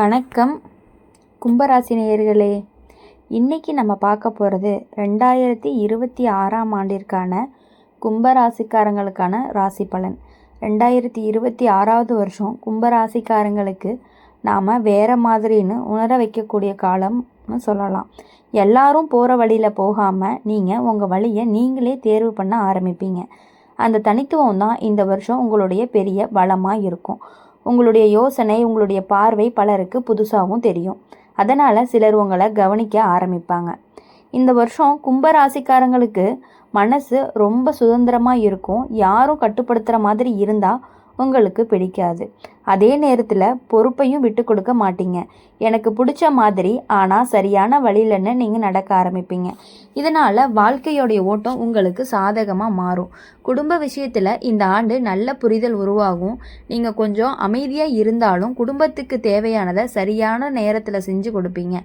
வணக்கம் கும்பராசி நேயர்களே இன்னைக்கு நம்ம பார்க்க போகிறது ரெண்டாயிரத்தி இருபத்தி ஆறாம் ஆண்டிற்கான கும்பராசிக்காரங்களுக்கான ராசி பலன். ரெண்டாயிரத்தி இருபத்தி ஆறாவது வருஷம் கும்பராசிக்காரங்களுக்கு நாம் வேறு மாதிரின்னு உணர வைக்கக்கூடிய காலம்னு சொல்லலாம். எல்லாரும் போகிற வழியில் போகாமல் நீங்கள் உங்கள் வழியை நீங்களே தேர்வு பண்ண ஆரம்பிப்பீங்க. அந்த தனித்துவம் தான் இந்த வருஷம் உங்களுடைய பெரிய பலமாக இருக்கும். உங்களுடைய யோசனை உங்களுடைய பார்வை பலருக்கு புதுசாகவும் தெரியும். அதனால் சிலர் உங்களை கவனிக்க ஆரம்பிப்பாங்க. இந்த வருஷம் கும்ப ராசிக்காரங்களுக்கு மனசு ரொம்ப சுதந்திரமாக இருக்கும். யாரும் கட்டுப்படுத்துகிற மாதிரி இருந்தால் உங்களுக்கு பிடிக்காது. அதே நேரத்தில் பொறுப்பையும் விட்டு கொடுக்க மாட்டீங்க. எனக்கு பிடிச்ச மாதிரி ஆனால் சரியான வழியிலன்னு நீங்கள் நடக்க ஆரம்பிப்பீங்க. இதனால் வாழ்க்கையோடைய ஓட்டம் உங்களுக்கு சாதகமாக மாறும். குடும்ப விஷயத்தில் இந்த ஆண்டு நல்ல புரிதல் உருவாகும். நீங்கள் கொஞ்சம் அமைதியாக இருந்தாலும் குடும்பத்துக்கு தேவையானதை சரியான நேரத்தில் செஞ்சு கொடுப்பீங்க.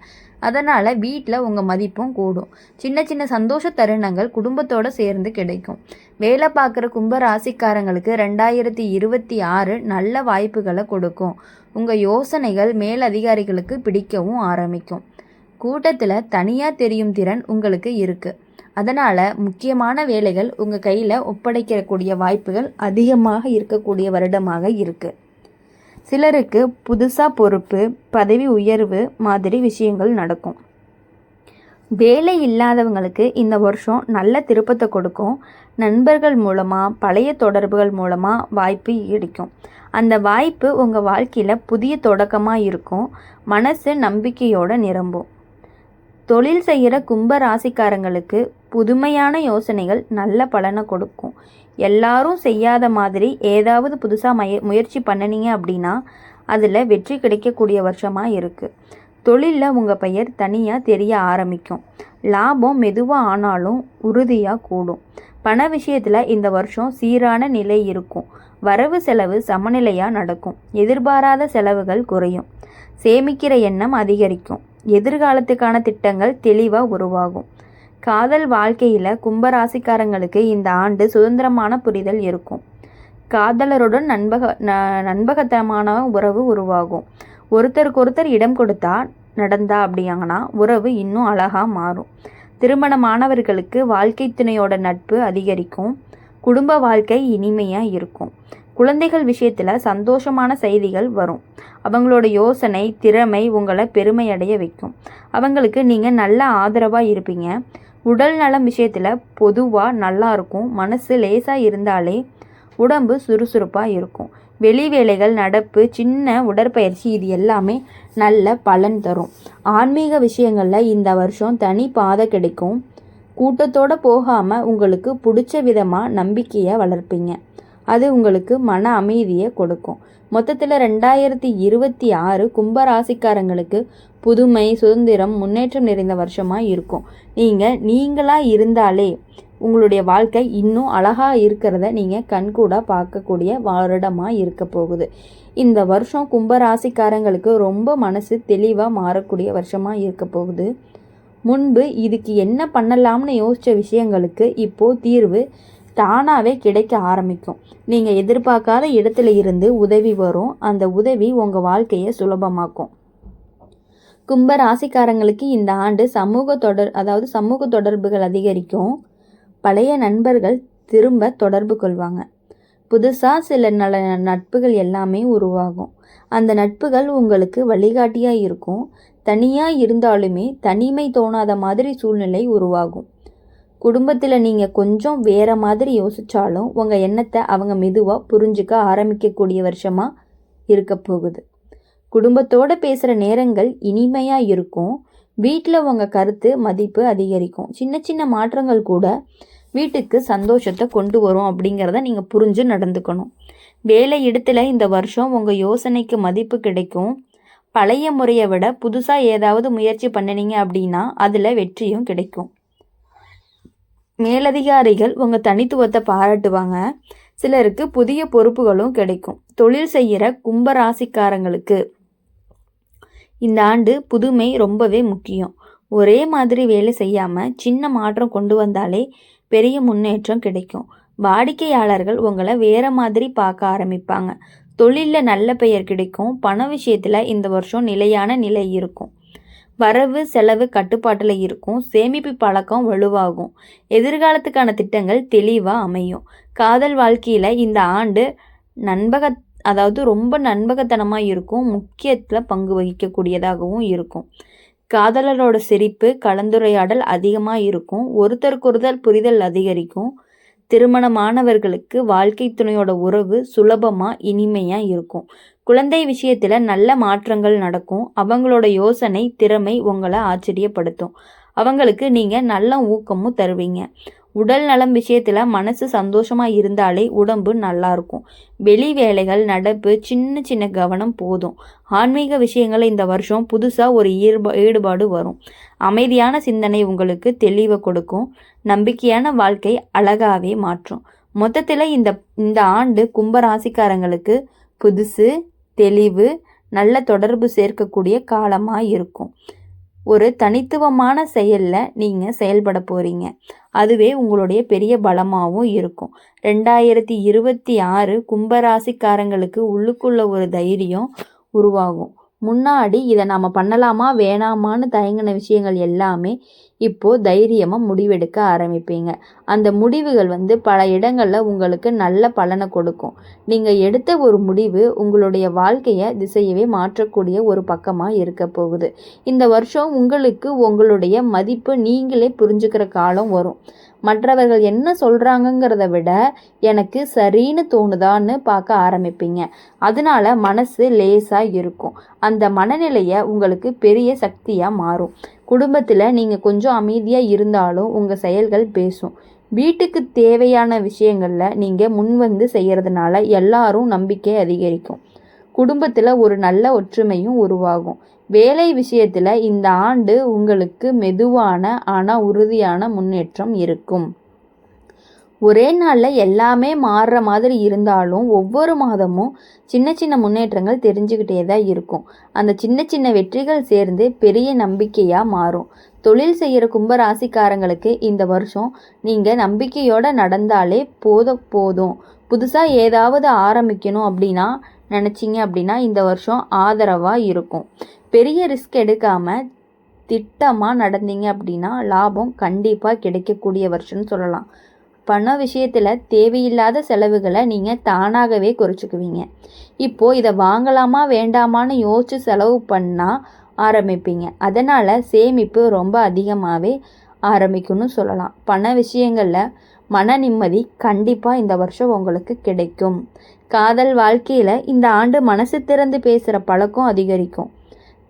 அதனால் வீட்டில் உங்கள் மதிப்பும் கூடும். சின்ன சின்ன சந்தோஷ தருணங்கள் குடும்பத்தோடு சேர்ந்து கிடைக்கும். வேலை பார்க்குற கும்ப ராசிக்காரங்களுக்கு ரெண்டாயிரத்தி இருபத்தி ஆறு நல்ல வாய்ப்புகள் கொடுக்கும். உங்கள் யோசனைகள் மேலதிகாரிகளுக்கு பிடிக்கவும் ஆரம்பிக்கும். கூட்டத்தில் தனியாக தெரியும் திறன் உங்களுக்கு இருக்குது அதனால் முக்கியமான வேலைகள் உங்கள் கையில் ஒப்படைக்கக்கூடிய வாய்ப்புகள் அதிகமாக இருக்கக்கூடிய வருடமாக இருக்குது சிலருக்கு புதுசாக பொறுப்பு பதவி உயர்வு மாதிரி விஷயங்கள் நடக்கும். வேலை இல்லாதவங்களுக்கு இந்த வருஷம் நல்ல திருப்பத்தை கொடுக்கும். நண்பர்கள் மூலமாக பழைய தொடர்புகள் மூலமாக வாய்ப்பு கிடைக்கும். அந்த வாய்ப்பு உங்கள் வாழ்க்கையில் புதிய தொடக்கமாக இருக்கும். மனசு நம்பிக்கையோடு நிரம்பும். தொழில் செய்கிற கும்ப ராசிக்காரங்களுக்கு புதுமையான யோசனைகள் நல்ல பலனை கொடுக்கும். எல்லாரும் செய்யாத மாதிரி ஏதாவது புதுசாக மய முயற்சி பண்ணினீங்க அப்படின்னா அதில் வெற்றி கிடைக்கக்கூடிய வருஷமாக இருக்குது தொழிலில் உங்கள் பெயர் தனியாக தெரிய ஆரம்பிக்கும். லாபம் மெதுவாக ஆனாலும் உறுதியாக கூடும். பண விஷயத்தில் இந்த வருஷம் சீரான நிலை இருக்கும். வரவு செலவு சமநிலையாக நடக்கும். எதிர்பாராத செலவுகள் குறையும். சேமிக்கிற எண்ணம் அதிகரிக்கும். எதிர்காலத்துக்கான திட்டங்கள் தெளிவாக உருவாகும். காதல் வாழ்க்கையில் கும்பராசிக்காரங்களுக்கு இந்த ஆண்டு சுதந்திரமான புரிதல் இருக்கும். காதலருடன் நண்பக நண்பகத்தனமான உறவு உருவாகும். ஒருத்தருக்கு ஒருத்தர் இடம் கொடுத்தா நடந்தா அப்படியாங்கன்னா உறவு இன்னும் அழகாக மாறும். திருமணமானவர்களுக்கு வாழ்க்கை துணையோட நட்பு அதிகரிக்கும். குடும்ப வாழ்க்கை இனிமையாக இருக்கும். குழந்தைகள் விஷயத்தில் சந்தோஷமான செய்திகள் வரும். அவங்களோட யோசனை திறமை உங்களை பெருமையடைய வைக்கும். அவங்களுக்கு நீங்கள் நல்ல ஆதரவாக இருப்பீங்க. உடல் நலம் விஷயத்தில் பொதுவாக நல்லா இருக்கும். மனசு லேசாக இருந்தாலே உடம்பு சுறுசுறுப்பாக இருக்கும். வெளி வேலைகள் நடப்பு சின்ன உடற்பயிற்சி இது எல்லாமே நல்ல பலன் தரும். ஆன்மீக விஷயங்களில் இந்த வருஷம் தனி பாதை கிடைக்கும். கூட்டத்தோடு போகாமல் உங்களுக்கு பிடிச்ச விதமாக நம்பிக்கையை வளர்ப்பீங்க. அது உங்களுக்கு மன அமைதியை கொடுக்கும். மொத்தத்தில் ரெண்டாயிரத்தி இருபத்தி ஆறு கும்பராசிக்காரங்களுக்கு புதுமை சுதந்திரம் முன்னேற்றம் நிறைந்த வருஷமாக இருக்கும். நீங்கள் நீங்களாக இருந்தாலே உங்களுடைய வாழ்க்கை இன்னும் அழகாக இருக்கிறத நீங்கள் கண்கூடாக பார்க்கக்கூடிய வருடமாக இருக்க போகுது. இந்த வருஷம் கும்பராசிக்காரங்களுக்கு ரொம்ப மனசு தெளிவாக மாறக்கூடிய வருஷமாக இருக்க போகுது. முன்பு இதுக்கு என்ன பண்ணலாம்னு யோசித்த விஷயங்களுக்கு இப்போது தீர்வு தானாகவே கிடைக்க ஆரம்பிக்கும். நீங்கள் எதிர்பார்க்காத இடத்துல இருந்து உதவி வரும். அந்த உதவி உங்கள் வாழ்க்கையை சுலபமாக்கும். கும்ப ராசிக்காரங்களுக்கு இந்த ஆண்டு சமூக தொடர் அதாவது சமூக தொடர்புகள் அதிகரிக்கும். பழைய நண்பர்கள் திரும்ப தொடர்பு கொள்வாங்க. புதுசாக சில நல நட்புகள் எல்லாமே உருவாகும். அந்த நட்புகள் உங்களுக்கு வழிகாட்டியாக இருக்கும். தனியாக இருந்தாலுமே தனிமை தோணாத மாதிரி சூழ்நிலை உருவாகும். குடும்பத்தில் நீங்கள் கொஞ்சம் வேறு மாதிரி யோசித்தாலும் உங்கள் எண்ணத்தை அவங்க மெதுவாக புரிஞ்சுக்க ஆரம்பிக்கக்கூடிய வருஷமாக இருக்க போகுது. குடும்பத்தோடு பேசுகிற நேரங்கள் இனிமையாக இருக்கும். வீட்டில் உங்கள் கருத்து மதிப்பு அதிகரிக்கும். சின்ன சின்ன மாற்றங்கள் கூட வீட்டுக்கு சந்தோஷத்தை கொண்டு வரும் அப்படிங்கிறத நீங்கள் புரிஞ்சு நடந்துக்கணும். வேலை இடத்துல இந்த வருஷம் உங்கள் யோசனைக்கு மதிப்பு கிடைக்கும். பழைய முறையை விட புதுசாக ஏதாவது முயற்சி பண்ணினீங்க அப்படின்னா அதில் வெற்றியும் கிடைக்கும். மேலதிகாரிகள் உங்கள் தனித்துவத்தை பாராட்டுவாங்க. சிலருக்கு புதிய பொறுப்புகளும் கிடைக்கும். தொழில் செய்கிற கும்பராசிக்காரங்களுக்கு இந்த ஆண்டு புதுமை ரொம்பவே முக்கியம். ஒரே மாதிரி வேலை செய்யாமல் சின்ன மாற்றம் கொண்டு வந்தாலே பெரிய முன்னேற்றம் கிடைக்கும். வாடிக்கையாளர்கள் உங்களை வேறு மாதிரி பார்க்க ஆரம்பிப்பாங்க. தொழிலில் நல்ல பெயர் கிடைக்கும். பண விஷயத்தில் இந்த வருஷம் நிலையான நிலை இருக்கும். வரவு செலவு கட்டுப்பாட்டில் இருக்கும். சேமிப்பு பழக்கம் வலுவாகும். எதிர்காலத்துக்கான திட்டங்கள் தெளிவாக அமையும். காதல் வாழ்க்கையில் இந்த ஆண்டு நண்பக அதாவது ரொம்ப நண்பகத்தனமாக இருக்கும் முக்கியத்தில் பங்கு வகிக்கக்கூடியதாகவும் இருக்கும். காதலரோட சிரிப்பு கலந்துரையாடல் அதிகமாக இருக்கும். ஒருத்தருக்கொருதல் புரிதல் அதிகரிக்கும். திருமணமானவர்களுக்கு வாழ்க்கை துணையோட உறவு சுலபமாக இனிமையாக இருக்கும். குழந்தை விஷயத்தில் நல்ல மாற்றங்கள் நடக்கும். அவங்களோட யோசனை திறமை உங்களை ஆச்சரியப்படுத்தும். அவங்களுக்கு நீங்கள் நல்ல ஊக்கமும் தருவீங்க. உடல் நலம் விஷயத்தில் மனசு சந்தோஷமாக இருந்தாலே உடம்பு நல்லா இருக்கும் வெளி வேலைகள் நடப்பு சின்ன சின்ன கவனம் போதும். ஆன்மீக விஷயங்களை இந்த வருஷம் புதுசாக ஒரு ஈடுபா ஈடுபாடு வரும். அமைதியான சிந்தனை உங்களுக்கு தெளிவை கொடுக்கும். நம்பிக்கையான வாழ்க்கை அழகாகவே மாற்றும். மொத்தத்தில் இந்த இந்த ஆண்டு கும்பராசிக்காரங்களுக்கு புதுசு தெளிவு நல்ல தொடர்பு சேர்க்கக்கூடிய காலமாக இருக்கும். ஒரு தனித்துவமான செயலில் நீங்கள் செயல்பட போகிறீங்க அதுவே உங்களுடைய பெரிய பலமாகவும் இருக்கும். ரெண்டாயிரத்தி இருபத்தி ஆறு கும்பராசிக்காரங்களுக்கு உள்ளுக்குள்ள ஒரு தைரியம் உருவாகும். முன்னாடி இதை நாம் பண்ணலாமா வேணாமான்னு தயங்கின விஷயங்கள் எல்லாமே இப்போது தைரியமாக முடிவெடுக்க ஆரம்பிப்பீங்க. அந்த முடிவுகள் வந்து பல இடங்களில் உங்களுக்கு நல்ல பலனை கொடுக்கும். நீங்கள் எடுத்த ஒரு முடிவு உங்களுடைய வாழ்க்கையை திசையவே மாற்றக்கூடிய ஒரு பக்கமாக இருக்க போகுது. இந்த வருஷம் உங்களுக்கு உங்களுடைய மதிப்பு நீங்களே புரிஞ்சுக்கிற காலம் வரும். மற்றவர்கள் என்ன சொல்கிறாங்கங்கிறத விட எனக்கு சரின்னு தோணுதான்னு பார்க்க ஆரம்பிப்பீங்க. அதனால மனசு லேசாக இருக்கும். அந்த மனநிலையை உங்களுக்கு பெரிய சக்தியாக மாறும். குடும்பத்தில் நீங்கள் கொஞ்சம் அமைதியாக இருந்தாலும் உங்கள் செயல்கள் பேசும். வீட்டுக்கு தேவையான விஷயங்களில் நீங்கள் முன்வந்து செய்கிறதுனால எல்லாரும் நம்பிக்கை அதிகரிக்கும். குடும்பத்தில் ஒரு நல்ல ஒற்றுமையும் உருவாகும். வேலை விஷயத்தில் இந்த ஆண்டு உங்களுக்கு மெதுவான ஆனால் உறுதியான முன்னேற்றம் இருக்கும். ஒரே நாளில் எல்லாமே மாறுற மாதிரி இருந்தாலும் ஒவ்வொரு மாதமும் சின்ன சின்ன முன்னேற்றங்கள் தெரிஞ்சுக்கிட்டே தான் இருக்கும். அந்த சின்ன சின்ன வெற்றிகள் சேர்ந்து பெரிய நம்பிக்கையாக மாறும். தொழில் செய்கிற கும்பராசிக்காரங்களுக்கு இந்த வருஷம் நீங்கள் நம்பிக்கையோடு நடந்தாலே போத போதும். புதுசாக ஏதாவது ஆரம்பிக்கணும் அப்படின்னா நினச்சிங்க அப்படின்னா இந்த வருஷம் ஆதரவாக இருக்கும். பெரிய ரிஸ்க் எடுக்காமல் திட்டமாக நடந்தீங்க அப்படின்னா லாபம் கண்டிப்பாக கிடைக்கக்கூடிய வருஷம்னு சொல்லலாம். பண விஷயத்தில் தேவையில்லாத செலவுகளை நீங்கள் தானாகவே குறைச்சிக்குவீங்க. இப்போது இதை வாங்கலாமா வேண்டாமான்னு யோசித்து செலவு பண்ணால் ஆரம்பிப்பீங்க. அதனால் சேமிப்பு ரொம்ப அதிகமாகவே ஆரம்பிக்கும்னு சொல்லலாம். பண விஷயங்களில் மன நிம்மதி கண்டிப்பாக இந்த வருஷம் உங்களுக்கு கிடைக்கும். காதல் வாழ்க்கையில் இந்த ஆண்டு மனசு திறந்து பேசுகிற பழக்கம் அதிகரிக்கும்.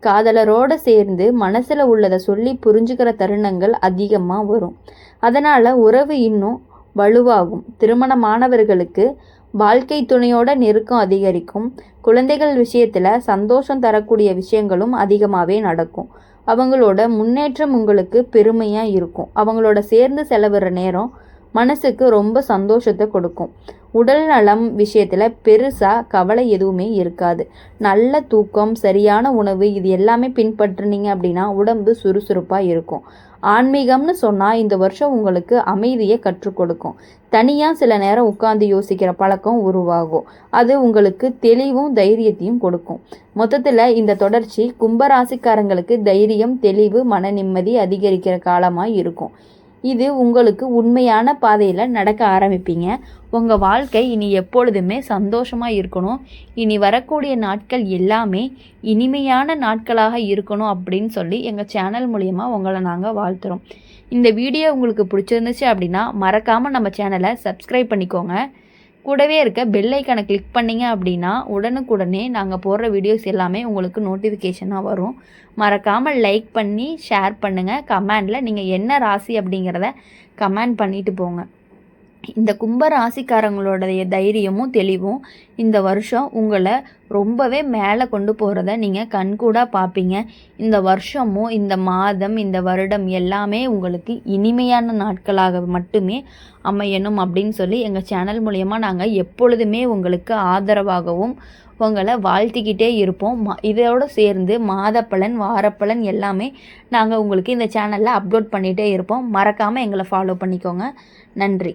காதலரோடு சேர்ந்து மனசில் உள்ளதை சொல்லி புரிஞ்சுக்கிற தருணங்கள் அதிகமாக வரும். அதனால் உறவு இன்னும் வலுவாகும். திருமணமானவர்களுக்கு வாழ்க்கை துணையோட நெருக்கம் அதிகரிக்கும். குழந்தைகள் விஷயத்தில் சந்தோஷம் தரக்கூடிய விஷயங்களும் அதிகமாகவே நடக்கும். அவங்களோட முன்னேற்றம் உங்களுக்கு பெருமையாக இருக்கும். அவங்களோட சேர்ந்து செலவிடுற நேரம் மனசுக்கு ரொம்ப சந்தோஷத்தை கொடுக்கும். உடல் நலம் விஷயத்தில் பெருசாக கவலை எதுவுமே இருக்காது. நல்ல தூக்கம் சரியான உணவு இது எல்லாமே பின்பற்றுனீங்க அப்படின்னா உடம்பு சுறுசுறுப்பாக இருக்கும். ஆன்மீகம்னு சொன்னால் இந்த வருஷம் உங்களுக்கு அமைதியை கற்றுக் கொடுக்கும். தனியாக சில நேரம் உட்காந்து யோசிக்கிற பழக்கம் உருவாகும். அது உங்களுக்கு தெளிவும் தைரியத்தையும் கொடுக்கும். மொத்தத்தில் இந்த தொடர்ச்சி கும்பராசிக்காரங்களுக்கு தைரியம் தெளிவு மன நிம்மதி அதிகரிக்கிற காலமாக இருக்கும். இது உங்களுக்கு உண்மையான பாதையில் நடக்க ஆரம்பிப்பீங்க. உங்கள் வாழ்க்கை இனி எப்பொழுதுமே சந்தோஷமாக இருக்கணும். இனி வரக்கூடிய நாட்கள் எல்லாமே இனிமையான நாட்களாக இருக்கணும் அப்படின்னு சொல்லி எங்கள் சேனல் மூலயமா உங்களை நாங்கள் வாழ்த்துறோம். இந்த வீடியோ உங்களுக்கு பிடிச்சிருந்துச்சு அப்படின்னா மறக்காமல் நம்ம சேனலை சப்ஸ்கிரைப் பண்ணிக்கோங்க. கூடவே இருக்க பெல் ஐக்கனை கிளிக் பண்ணிங்க அப்படின்னா உடனுக்குடனே நாங்கள் போடுற வீடியோஸ் எல்லாமே உங்களுக்கு நோட்டிஃபிகேஷனாக வரும். மறக்காமல் லைக் பண்ணி ஷேர் பண்ணுங்கள் கமெண்டில் நீங்கள் என்ன ராசி அப்படிங்கிறத கமெண்ட் பண்ணிவிட்டு போங்க. இந்த கும்ப ராசிக்காரங்களுடைய தைரியமும் தெளிவும் இந்த வருஷம் உங்களை ரொம்பவே மேலே கொண்டு போகிறத நீங்கள் கண்கூடாக பார்ப்பீங்க. இந்த வருஷமும் இந்த மாதம் இந்த வருடம் எல்லாமே உங்களுக்கு இனிமையான நாட்களாக மட்டுமே அமையணும் அப்படின்னு சொல்லி எங்கள் சேனல் மூலயமா நாங்கள் எப்பொழுதுமே உங்களுக்கு ஆதரவாகவும் உங்களை வாழ்த்திக்கிட்டே இருப்போம். இதோடு சேர்ந்து மாதப்பலன் வாரப்பலன் எல்லாமே நாங்கள் உங்களுக்கு இந்த சேனலில் அப்லோட் பண்ணிகிட்டே இருப்போம். மறக்காமல் எங்களை ஃபாலோ பண்ணிக்கோங்க. நன்றி.